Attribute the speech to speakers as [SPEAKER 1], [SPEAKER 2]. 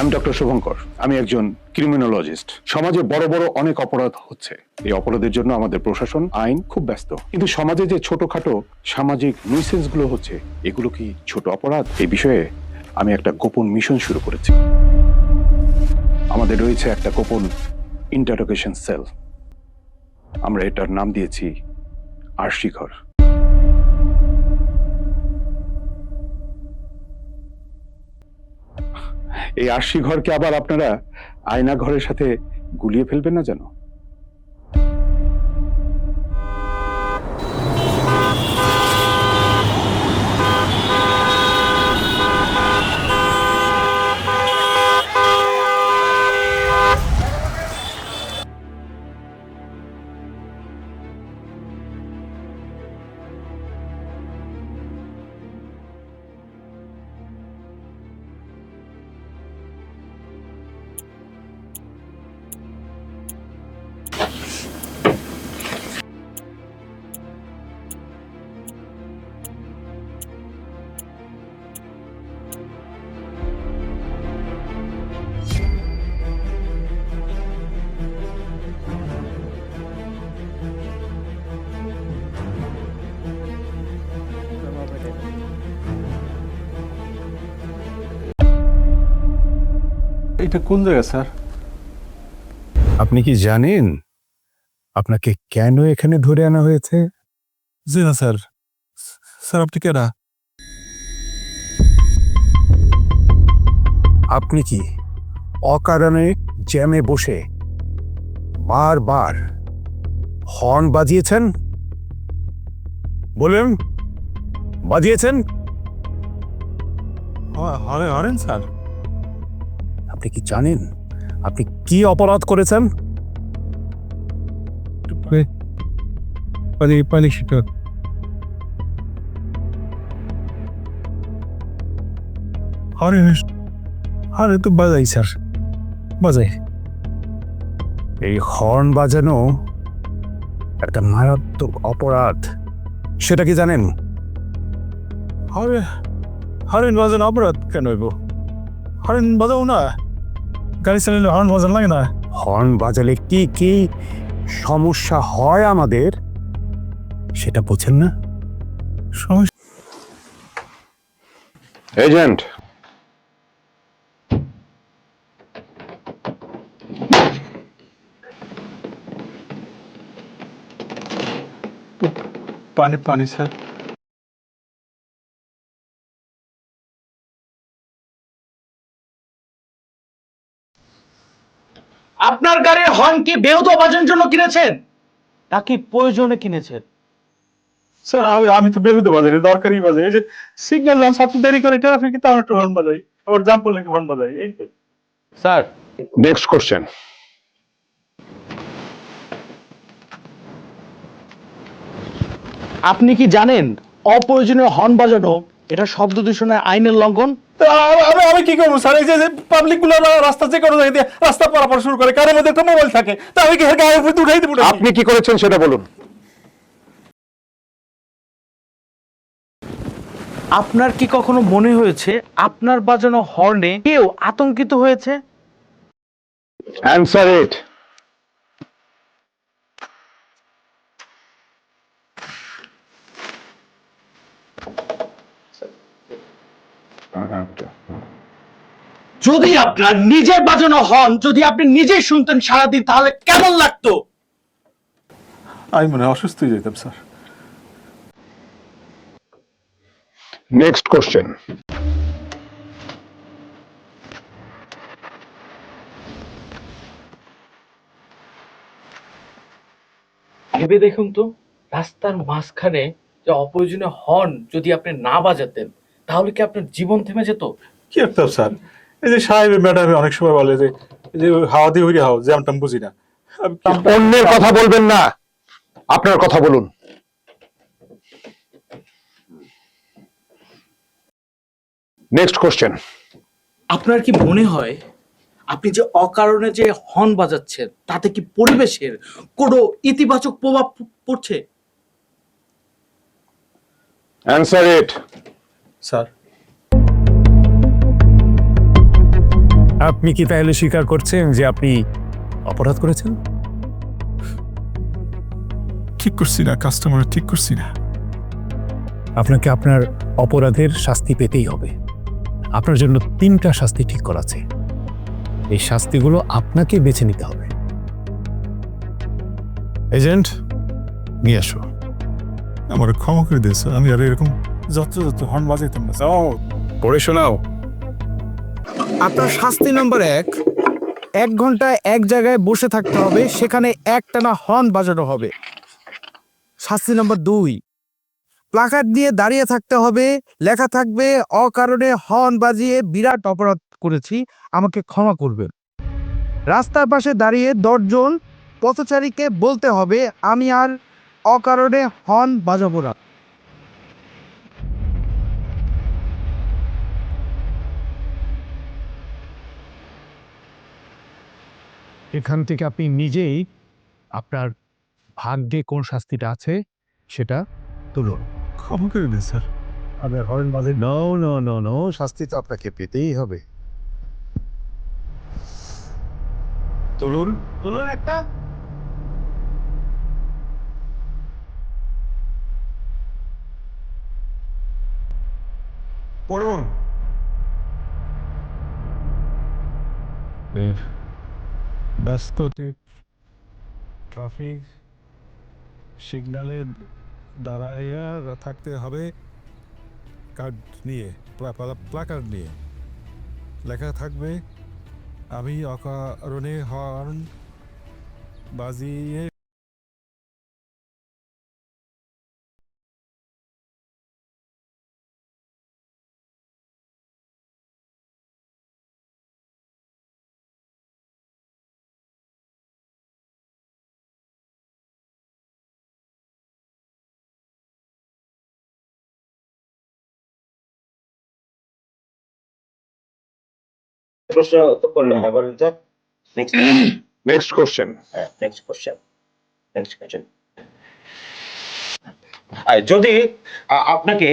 [SPEAKER 1] আমি ডক্টর শুভঙ্কর। আমি একজন ক্রিমিনোলজিস্ট। সমাজে বড় বড় অনেক অপরাধ হচ্ছে। এই অপরাধের জন্য আমাদের প্রশাসন, আইন খুব ব্যস্ত। কিন্তু সমাজে যে ছোটখাটো সামাজিকগুলো হচ্ছে, এগুলো কি ছোট অপরাধ? এই বিষয়ে আমি একটা গোপন মিশন শুরু করেছি। আমাদের রয়েছে একটা গোপন ইন্টারোগেশন সেল আমরা এটার নাম দিয়েছি আরশিঘর। এই আশি ঘরকে আবার আপনারা আয়না ঘরের সাথে গুলিয়ে ফেলবেন না যেন?
[SPEAKER 2] এটা কোন জায়গা স্যার?
[SPEAKER 3] আপনি কি জানেন আপনাকে কেন এখানে ধরে আনা হয়েছে?
[SPEAKER 2] জি না স্যার। স্যার আপনি কেনা
[SPEAKER 3] আপনি কি অকারণে জ্যামে বসে বারবার হর্ন বাজিয়েছেন? বলুন বাজিয়েছেন?
[SPEAKER 2] হরে হরেন স্যার।
[SPEAKER 3] আপনি কি জানেন? আপনি কি অপরাধ করেছেন?
[SPEAKER 2] সেটা। তো বাজাই স্যার। বাজাই।
[SPEAKER 3] এই হর্ন বাজানো একটা মারাত্মক অপরাধ। সেটা কি জানেন?
[SPEAKER 2] হরে হরেন বাজান অপরাধ কেন হইব? হরেন বাজাও না। গাড়ি চালালে হর্ন বাজান লাগে না?
[SPEAKER 3] হর্ন বাজালে কি কি সমস্যা হয় আমাদের? সেটা বোঝেন না।
[SPEAKER 2] সমস্যা
[SPEAKER 1] এজেন্ট
[SPEAKER 2] পানি পানি স্যার।
[SPEAKER 4] আপনার গাড়ির হর্ন কি বেহুদ বাজানোর জন্য কিনেছেন? নাকি প্রয়োজনে কিনেছেন।
[SPEAKER 2] স্যার আমি আমি তো বেরোতে বাজাই দরকারি বাজাই এই যে সিগন্যাল লাম সাথে দেরি করে ট্রাফিকে তাও একটু হর্ন বাজাই। আবার জাম পড়লে হর্ন বাজাই? এই তো।
[SPEAKER 4] স্যার।
[SPEAKER 1] নেক্সট কোশ্চেন
[SPEAKER 4] আপনি কি জানেন অপ্রয়োজনীয় হর্ন বাজানো এটা শব্দ দূষণের আইনের লঙ্ঘন।
[SPEAKER 2] তা আমি আমি কি করব স্যার? এই যে পাবলিকগুলো রাস্তা যে কোনো দিয়ে রাস্তা পারাপার শুরু করে কারোর মধ্যে একটা মোবাইল থাকে তা আমি কি এর গায়ে উপরে উঠাই দেবো
[SPEAKER 1] আপনি কি করেছেন সেটা বলুন।
[SPEAKER 4] আপনার কি কখনো মনে হয়েছে আপনার বাজানো হর্নে কেউ আতঙ্কিত হয়েছে?
[SPEAKER 1] অ্যান্সার ইট
[SPEAKER 4] যদি আপনার নিজের বাজানো হর্ন যদি আপনি নিজেই শুনতেন সারাদিন তাহলে কেমন লাগতো?
[SPEAKER 2] আমি মনে হয় অসুস্থ হয়ে যেতাম স্যার।
[SPEAKER 1] নেক্সট কোশ্চেন
[SPEAKER 4] ভেবে দেখুন তো রাস্তার মাঝখানে যে অপ্রয়োজনীয় হর্ন যদি আপনি না বাজাতেন তাহলে কি আপনার জীবন থেমে যেত?
[SPEAKER 2] কি একটা স্যার? এই যে সাহেব ম্যাডাম অনেক সময় বলে যে যে হাওয়া দিয়ে উড়ে হাও জ্যাম ট্যাম বুঝি না।
[SPEAKER 1] অন্যের কথা বলবেন না। আপনার কথা বলুন। নেক্সট কোশ্চেন
[SPEAKER 4] আপনার কি মনে হয় আপনি যে অকারণে যে হর্ন বাজাচ্ছেন তাতে কি পরিবেশের কোনো ইতিবাচক প্রভাব পড়ছে?
[SPEAKER 1] Answer it
[SPEAKER 2] sir.
[SPEAKER 3] আপনি কি তাহলে স্বীকার করছেন যে আপনি অপরাধ করেছেন?
[SPEAKER 2] ঠিক করছি না কাস্টমার ঠিক করছি না।
[SPEAKER 3] আপনাকে আপনার অপরাধের শাস্তি পেতেই হবে। আপনার জন্য তিনটা শাস্তি ঠিক করা আছে। এই শাস্তিগুলো আপনাকে বেছে নিতে হবে।
[SPEAKER 2] এজেন্ট নিয়ে আসো। আমার ক্ষমা করে দিয়েছে আমি আর এরকম যত যত হর্ন বাজাইতাম না যাও। পড়ে শোনাও।
[SPEAKER 5] আপনার শাস্তি নম্বর এক এক ঘণ্টা এক জায়গায় বসে থাকতে হবে, সেখানে একটানা হর্ন বাজানো হবে। শাস্তি নম্বর দুই, প্লাকার্ড দিয়ে দাঁড়িয়ে থাকতে হবে, লেখা থাকবে, অকারণে হর্ন বাজিয়ে বিরাট অপরাধ করেছি, আমাকে ক্ষমা করবেন। রাস্তার পাশে দাঁড়িয়ে দশজন পথচারীকে বলতে হবে, আমি আর অকারণে হর্ন বাজাবো না।
[SPEAKER 3] এখান থেকে আপনি নিজেই আপনার ভাগ্যে কোন শাস্তিটা আছে সেটা তুলুন।
[SPEAKER 2] ক্ষমা করে দিন স্যার।
[SPEAKER 3] আপনার হরেন বাজে নো। নো নো নো শাস্তি তো আপনাকে পেতেই হবে। তুলুন। তুলুন একটা।
[SPEAKER 2] পড়ুন। ব্যস্ততে ট্রাফিক সিগনালে দাঁড়াইয়া থাকতে হবে কার্ড নিয়ে প্লাকার্ড নিয়ে লেখা থাকবে আমি অকারণে হর্ন বাজিয়ে
[SPEAKER 6] প্রশ্ন তো করলে হয় বলেন তো next
[SPEAKER 1] question question
[SPEAKER 6] next question next question যদি আপনাকে